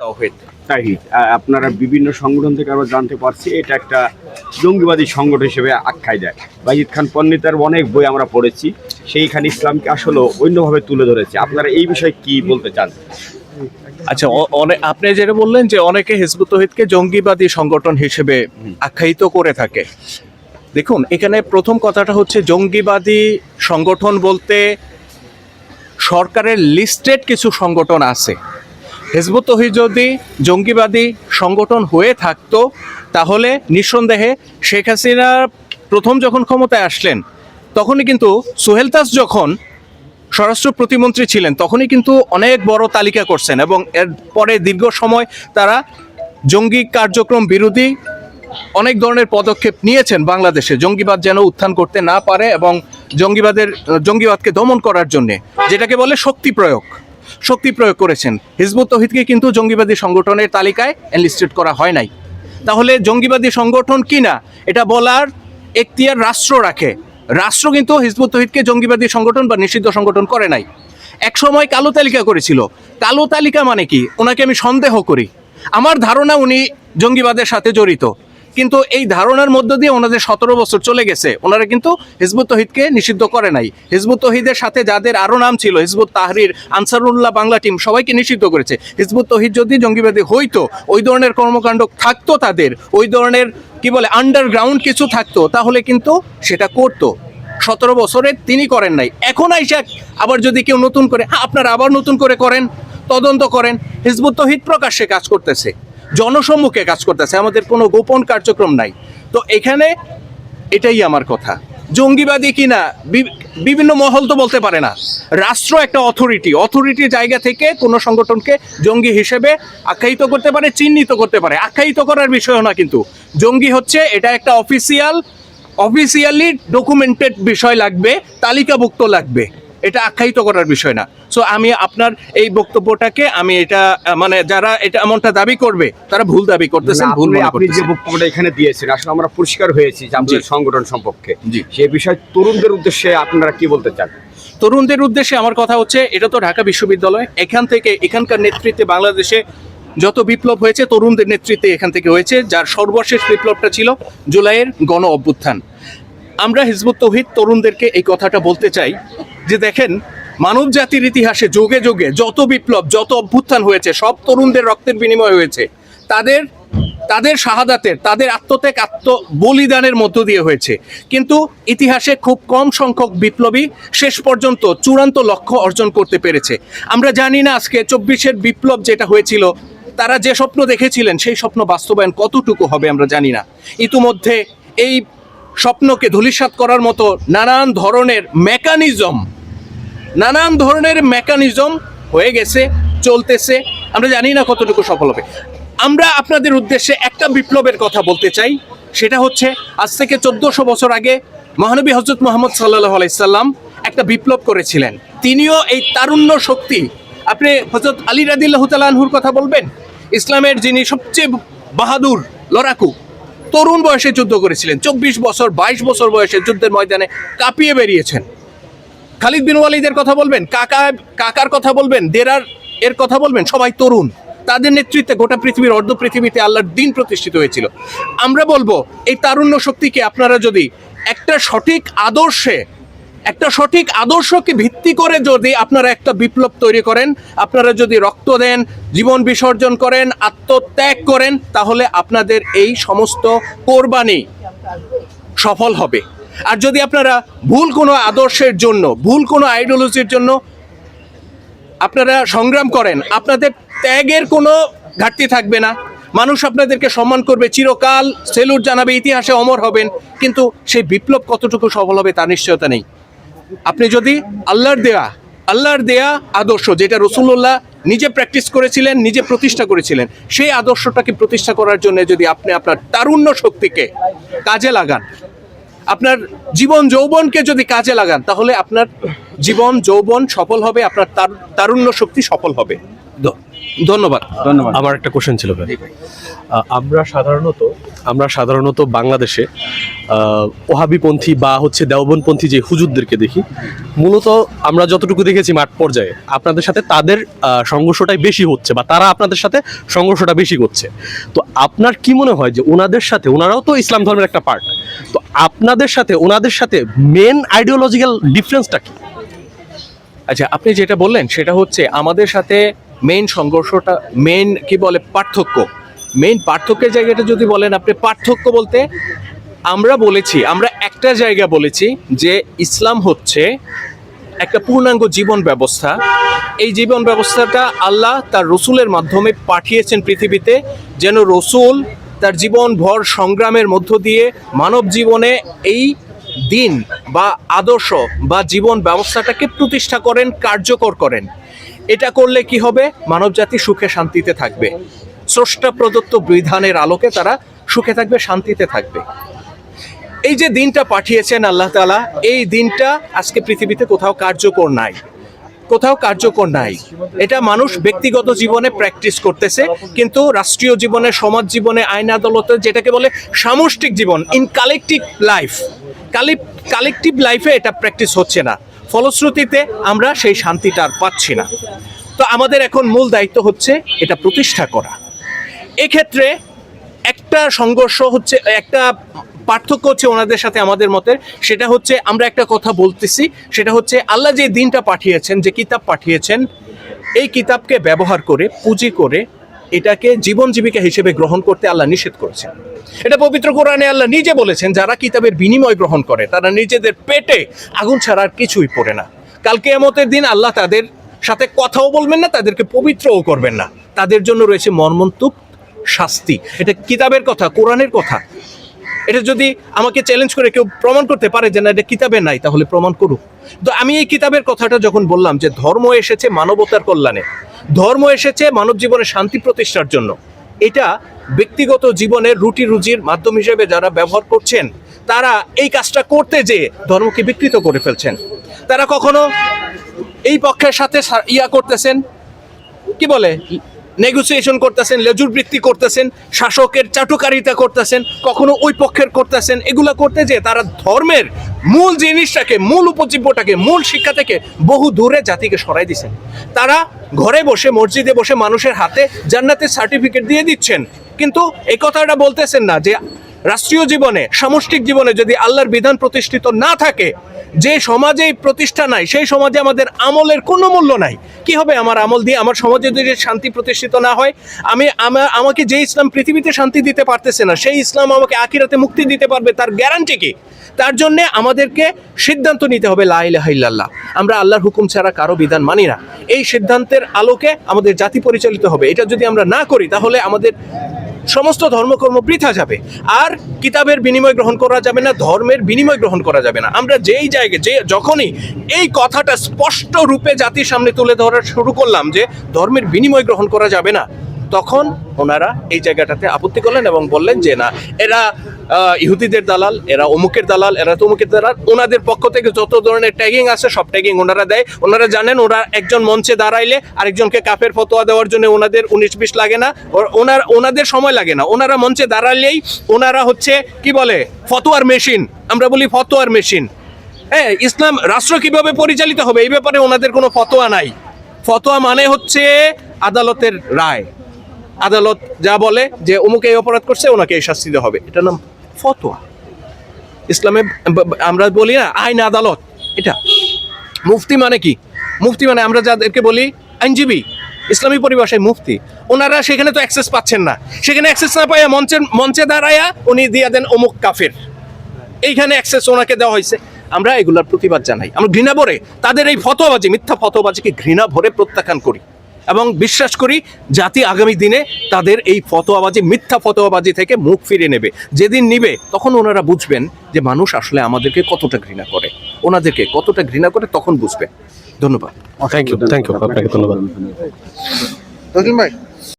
তাওহিদ তাহিদ আপনারা বিভিন্ন সংগঠন থেকে আমরা জানতে পারছি এটা একটা জঙ্গিবাদী সংগঠন হিসেবে আখ্যায় দেয়। বাইজিদ খান পন্ডিতার অনেক বই আমরা পড়েছি সেইখানে ইসলামকে আসলে অন্যভাবে তুলে ধরেছে। আপনারা এই বিষয়ে কি বলতে চান? আচ্ছা অ- অনে- আপনি যেটা বললেন যে অনেকে হিজবুত তহিদকে জঙ্গিবাদী সংগঠন হিসেবে আখ্যায়িত করে থাকে। দেখুন এখানে প্রথম কথাটা হচ্ছে জঙ্গিবাদী সংগঠন বলতে সরকারের লিস্টেড কিছু সংগঠন আছে। হিজবুত তহিদ যদি জঙ্গিবাদী সংগঠন হয়ে থাকতো, তাহলে নিঃসন্দেহে শেখ হাসিনা প্রথম যখন ক্ষমতায় আসলেন, তখনই কিন্তু সোহেল তাস যখন স্বরাষ্ট্র প্রতিমন্ত্রী ছিলেন, তখনই কিন্তু অনেক বড় তালিকা করছেন এবং এর পরে দীর্ঘ সময় তারা জঙ্গি কার্যক্রম বিরোধী অনেক ধরনের পদক্ষেপ নিয়েছেন বাংলাদেশে, জঙ্গিবাদ যেন উত্থান করতে না পারে এবং জঙ্গিবাদের, জঙ্গিবাদকে দমন করার জন্যে, যেটাকে বলে শক্তি প্রয়োগ। শক্তি প্রয়োগ করেছেন। হিজবুত তহিদকে কিন্তু জঙ্গিবাদী সংগঠনের তালিকায় এনলিস্টেড করা হয় নাই। তাহলে জঙ্গিবাদী সংগঠন কি না? এটা বলার এখতিয়ার রাষ্ট্র রাখে। রাষ্ট্র কিন্তু হিজবুত তহিদকে জঙ্গিবাদী সংগঠন বা নিষিদ্ধ সংগঠন করে নাই। এক সময় কালো তালিকা করেছিল। কালো তালিকা মানে কি? ওনাকে আমি সন্দেহ করি। আমার ধারণা উনি জঙ্গিবাদের সাথে জড়িত। কিন্তু এই ধারণার মধ্য দিয়ে ওনাদের সতেরো বছর চলে গেছে। ওনারা কিন্তু হিজবুত তহিদকে নিষিদ্ধ করে নাই। হিজবুত তহিদের সাথে যাদের আরও নাম ছিল, Hizb ut Tahrir, Ansarullah Bangla team সবাইকে নিষিদ্ধ করেছে। হিজবুত তহিদ যদি জঙ্গিবাদী হইতো, ওই ধরনের কর্মকাণ্ড থাকতো তাদের, ওই ধরনের কি বলে আন্ডারগ্রাউন্ড কিছু থাকতো, তাহলে কিন্তু সেটা করতো। সতেরো বছরে তিনি করেন নাই। এখন আইসা আবার যদি কেউ নতুন করে হ্যাঁ আপনারা আবার নতুন করে করেন, তদন্ত করেন, হিজবুত তহিদ প্রকাশ্যে কাজ করতেছে। জনসম্মুখে কাজ করতেছে, আমাদের কোনো গোপন কার্যক্রম নাই। তো এখানে এটাই আমার কথা। জঙ্গিবাদী কিনা বিভিন্ন মহল তো বলতে পারে না। রাষ্ট্র একটা অথরিটি অথরিটির জায়গা থেকে কোনো সংগঠনকে জঙ্গি হিসেবে আখ্যায়িত করতে পারে, চিহ্নিত করতে পারে। আখ্যায়িত করার বিষয় না কিন্তু। জঙ্গি হচ্ছে, এটা একটা অফিসিয়াল অফিসিয়ালি ডকুমেন্টেড বিষয় লাগবে, তালিকাভুক্ত লাগবে। এটা আখ্যায়িত করার বিষয় না। সো আমি আপনার এই বক্তব্যটাকে আমি এটা মানে যারা এটা এমনটা দাবি করবে তারা ভুল দাবি করতেছেন ভুল আপনি যে বক্তব্যটা এখানে দিয়েছেন আসলে আমরা পরিষ্কার হয়েছি যে আপনাদের সংগঠন সম্পর্কে। জি। সেই বিষয়ে তরুণদের উদ্দেশ্যে আপনারা কি বলতে চান? তরুণদের উদ্দেশ্যে আমার কথা হচ্ছে এটা তো ঢাকা বিশ্ববিদ্যালয়। এখান থেকে এখানকার নেতৃত্বে বাংলাদেশে যত বিপ্লব হয়েছে তরুণদের নেতৃত্বে এখান থেকে হয়েছে যার সর্বশেষ বিপ্লবটা ছিল জুলাইয়ের গণ অভ্যুত্থান। আমরা হিজবুত তৌহিদ তরুণদেরকে এই কথাটা বলতে চাই যে দেখেন, মানব জাতির ইতিহাসে যোগে যোগে যত বিপ্লব, যত অভ্যুত্থান হয়েছে, সব তরুণদের রক্তের বিনিময় হয়েছে। তাদের তাদের শাহাদাতের, তাদের আত্মত্যাগ আত্ম বলিদানের মধ্য দিয়ে হয়েছে। কিন্তু ইতিহাসে খুব কম সংখ্যক বিপ্লবী শেষ পর্যন্ত চূড়ান্ত লক্ষ্য অর্জন করতে পেরেছে। আমরা জানি না আজকে চব্বিশের বিপ্লব যেটা হয়েছিল, তারা যে স্বপ্ন দেখেছিলেন, সেই স্বপ্ন বাস্তবায়ন কতটুকু হবে আমরা জানি না। ইতিমধ্যে এই স্বপ্নকে ধূলিসাৎ করার মতো নানান ধরনের মেকানিজম, নানান ধরনের মেকানিজম হয়ে গেছে, চলতেছে। আমরা জানি না কতটুকু সফল হবে। আমরা আপনাদের উদ্দেশ্যে একটা বিপ্লবের কথা বলতে চাই। সেটা হচ্ছে, আজ থেকে চোদ্দশো বছর আগে মহানবী হজরত মোহাম্মদ সাল্লাহ আলাইসাল্লাম একটা বিপ্লব করেছিলেন। তিনিও এই তারুণ্য শক্তি, আপনি হজরত আলী রাদিল্লাহ তালাহুর কথা বলবেন? ইসলামের যিনি সবচেয়ে বাহাদুর লড়াকু তরুণ বয়সে যুদ্ধ করেছিলেন। চব্বিশ বছর, বাইশ বছর বয়সে যুদ্ধের ময়দানে কাঁপিয়ে বেরিয়েছেন। খালিদ বিন ওয়ালিদের কথা বলবেন, কাকা, কাকার কথা বলবেন, দেরার এর কথা বলবেন, সবাই তরুণ। তাদের নেতৃত্বে গোটা পৃথিবীর অর্ধ পৃথিবীতে আল্লাহর দিন প্রতিষ্ঠিত হয়েছিল। আমরা বলব, এই তারুণ্য শক্তিকে আপনারা যদি একটা সঠিক আদর্শে একটা সঠিক আদর্শকে ভিত্তি করে যদি আপনারা একটা বিপ্লব তৈরি করেন, আপনারা যদি রক্ত দেন, জীবন বিসর্জন করেন, আত্মত্যাগ করেন, তাহলে আপনাদের এই সমস্ত কোরবানি সফল হবে। আর যদি আপনারা ভুল কোনো আদর্শের জন্য, ভুল কোনো আইডিওলজির জন্য আপনারা সংগ্রাম করেন, আপনাদের ত্যাগের কোনো ঘাটতি থাকবে না। মানুষ আপনাদেরকে সম্মান করবে, চিরকাল সেলুট জানাবে, ইতিহাসে অমর হবেন, কিন্তু সেই বিপ্লব কতটুকু সফল হবে তার নিশ্চয়তা নেই। আপনি যদি আল্লাহর দেয়া আল্লাহর দেয়া আদর্শ যেটা রসুল্লাহ নিজে প্র্যাকটিস করেছিলেন নিজে প্রতিষ্ঠা করেছিলেন সেই আদর্শটাকে প্রতিষ্ঠা করার জন্য যদি আপনি আপনার তারুণ্য শক্তিকে কাজে লাগান আপনার জীবন যৌবনকে যদি কাজে লাগান তাহলে আপনার জীবন যৌবন সফল হবে আপনার তার- তারুণ্য শক্তি সফল হবে। ধন্যবাদ। ধন্যবাদ। আমার একটা কোশ্চেন ছিল আমরা সাধারণত আমরা সাধারণত বাংলাদেশে ওহাবিপন্থী বা হচ্ছে দেওবনপন্থী যে হুজুরদেরকে দেখি, মূলত আমরা যতটুকু দেখেছি মাঠ পর্যায়ে, আপনাদের সাথে তাদের সংঘর্ষটাই বেশি হচ্ছে বা তারা আপনাদের সাথে সংঘর্ষটা বেশি করছে। তো আপনার কি মনে হয় যে ওনাদের সাথে, ওনারাও তো ইসলাম ধর্মের একটা পার্ট তো আপনাদের সাথে, ওনাদের সাথে মেন আইডিওলজিক্যাল ডিফারেন্সটা কি? আচ্ছা আপনি যেটা বললেন, সেটা হচ্ছে আমাদের সাথে মেন সংঘর্ষটা মেন কি বলে, পার্থক্য মেইন পার্থক্যের জায়গাটা যদি বলেন আপনি পার্থক্য বলতে আমরা বলেছি, আমরা একটা জায়গা বলেছি যে ইসলাম হচ্ছে একটা পূর্ণাঙ্গ জীবন ব্যবস্থা। এই জীবন ব্যবস্থাটা আল্লাহ তার রসুলের মাধ্যমে পাঠিয়েছেন পৃথিবীতে যেন রসুল তার জীবন ভর সংগ্রামের মধ্য দিয়ে মানব জীবনে এই দিন বা আদর্শ বা জীবন ব্যবস্থাটাকে প্রতিষ্ঠা করেন, কার্যকর করেন। এটা করলে কি হবে? মানব জাতি সুখে শান্তিতে থাকবে। স্রষ্টা প্রদত্ত বিধানের আলোকে তারা সুখে থাকবে, শান্তিতে থাকবে। এই যে দিনটা পাঠিয়েছেন আল্লাহ তালা এই দিনটা আজকে পৃথিবীতে কোথাও কার্যকর নাই। কোথাও কার্যকর নাই। এটা মানুষ ব্যক্তিগত জীবনে প্র্যাকটিস করতেছে, কিন্তু রাষ্ট্রীয় জীবনে, সমাজ জীবনে, আইন আদালতে যেটাকে বলে সামষ্টিক জীবন ইন কালেকটিভ লাইফ কালে কালেকটিভ লাইফে এটা প্র্যাকটিস হচ্ছে না। ফলশ্রুতিতে আমরা সেই শান্তিটা আর পাচ্ছি না। তো আমাদের এখন মূল দায়িত্ব হচ্ছে এটা প্রতিষ্ঠা করা। এক্ষেত্রে একটা সংঘর্ষ হচ্ছে, একটা পার্থক্য হচ্ছে ওনাদের সাথে আমাদের মতের। সেটা হচ্ছে আমরা একটা কথা বলতেছি, সেটা হচ্ছে আল্লাহ যে দিনটা পাঠিয়েছেন, যে কিতাব পাঠিয়েছেন, এই কিতাবকে ব্যবহার করে, পুঁজি করে, এটাকে জীবন জীবিকা হিসেবে গ্রহণ করতে আল্লাহ নিষেধ করেছেন। এটা পবিত্র কোরআনে আল্লাহ নিজে বলেছেন, যারা কিতাবের বিনিময় গ্রহণ করে, তারা নিজেদের পেটে আগুন ছাড়া আর কিছুই পড়ে না। কালকে এমতের দিন আল্লাহ তাদের সাথে কথাও বলবেন না, তাদেরকে পবিত্রও করবেন না। তাদের জন্য রয়েছে মর্মন্তুক শাস্তি। এটা কিতাবের কথা, কোরআনের কথা। এটা যদি আমাকে চ্যালেঞ্জ করে কেউ প্রমাণ করতে পারে যে না, এটা কিতাবে নাই, তাহলে প্রমাণ করুক। তো আমি এই কিতাবের কথাটা যখন বললাম যে ধর্ম এসেছে মানবতার কল্যাণে, ধর্ম এসেছে মানব জীবনে শান্তি প্রতিষ্ঠার জন্য, এটা ব্যক্তিগত জীবনের রুটি রুজির মাধ্যম হিসেবে যারা ব্যবহার করছেন, তারা এই কাজটা করতে যে ধর্মকে বিকৃত করে ফেলছেন। তারা কখনো এই পক্ষের সাথে ইয়া করতেছেন, কি বলে? নেগোসিয়েশন করতেছেন, লেজুর বৃত্তি করতেছেন, শাসকের চাটুকারিতা করতেছেন, কখনো ওই পক্ষের করতেছেন, এগুলা করতে যে তারা ধর্মের মূল জিনিসটাকে, মূল উপজীব্যটাকে, মূল শিক্ষা থেকে বহু দূরে জাতিকে সরাই দিচ্ছেন তারা ঘরে বসে, মসজিদে বসে মানুষের হাতে জান্নাতের সার্টিফিকেট দিয়ে দিচ্ছেন। কিন্তু এই কথাটা বলতেছেন না যে, রাষ্ট্রীয় জীবনে, সামষ্টিক জীবনে যদি আল্লাহর বিধান প্রতিষ্ঠিত না থাকে যে সমাজে প্রতিষ্ঠা নাই, সেই সমাজে আমাদের আমলের কোনো মূল্য নাই। কি হবে আমার আমল দিয়ে? আমার সমাজে যদি শান্তি প্রতিষ্ঠিত না হয়, আমি আমার আমাকে যে ইসলাম পৃথিবীতে শান্তি দিতে পারতেছে না, সেই ইসলাম আমাকে আখিরাতে মুক্তি দিতে পারবে, তার গ্যারান্টি কি? তার জন্যে আমাদেরকে সিদ্ধান্ত নিতে হবে, লা ইলাহা ইল্লাল্লাহ। আমরা আল্লাহর হুকুম ছাড়া কারও বিধান মানি না। এই সিদ্ধান্তের আলোকে আমাদের জাতি পরিচালিত হবে। এটা যদি আমরা না করি, তাহলে আমাদের সমস্ত ধর্মকর্ম বৃথা যাবে। আর কিতাবের বিনিময় গ্রহণ করা যাবে না, ধর্মের বিনিময় গ্রহণ করা যাবে না। আমরা যেই জায়গায়, যে যখনই এই কথাটা স্পষ্ট রূপে জাতির সামনে তুলে ধরা শুরু করলাম যে ধর্মের বিনিময় গ্রহণ করা যাবে না, তখন ওনারা এই জায়গাটাতে আপত্তি করলেন এবং বললেন যে না, এরা ইহুদিদের দালাল, এরা অমুকের দালাল, এরা তমুকের দালাল। ওনাদের পক্ষ থেকে যত ধরনের ট্যাগিং আছে, সব ট্যাগিং ওনারা দেয়। ওনারা জানেন ওরা একজন মঞ্চে দাঁড়াইলে আরেকজনকে কাফের ফতোয়া দেওয়ার জন্য ওনাদের উনিশ বিশ লাগে না। ওনার, ওনাদের সময় লাগে না। ওনারা মঞ্চে দাঁড়ালেই ওনারা হচ্ছে, কি বলে, ফতোয়ার মেশিন আমরা বলি ফতোয়ার মেশিন হ্যাঁ ইসলাম রাষ্ট্র কীভাবে পরিচালিত হবে, এই ব্যাপারে ওনাদের কোনো ফতোয়া নাই। ফতোয়া মানে হচ্ছে আদালতের রায়। আদালত যা বলে যে অমুকে এই অপরাধ করছে, ওনাকে এই শাস্তি দেওয়া হবে। এটার নাম ফতোয়া। ইসলামে আমরা বলি না, আইন আদালত। এটা। মুফতি মানে কি? মুফতি মানে আমরা যাদেরকে বলি আইনজীবী, ইসলামী পরিভাষায় মুফতি। ওনারা সেখানে তো অ্যাক্সেস পাচ্ছেন না। সেখানে অ্যাক্সেস না পাইয়া মঞ্চের মঞ্চে দাঁড়ায়া উনি দিয়ে দেন অমুক কাফের। এইখানে অ্যাক্সেস ওনাকে দেওয়া হয়েছে। আমরা এগুলার প্রতিবাদ জানাই। আমরা ঘৃণা ভরে, তাদের এই ফতোবাজি মিথ্যা ফতোবাজিকে ঘৃণা ভরে প্রত্যাখ্যান করি। এবং বিশ্বাস করি জাতি আগামী দিনে তাদের এই ফতোয়াবাজি মিথ্যা ফতোয়াবাজি থেকে মুখ ফিরে নেবে। যেদিন নিবে তখন ওনারা বুঝবেন যে মানুষ আসলে আমাদেরকে কতটা ঘৃণা করে। ওনাদেরকে কতটা ঘৃণা করে তখন বুঝবে ধন্যবাদ। থ্যাংক ইউ থ্যাংক ইউ আপনাকে ধন্যবাদ। ভাই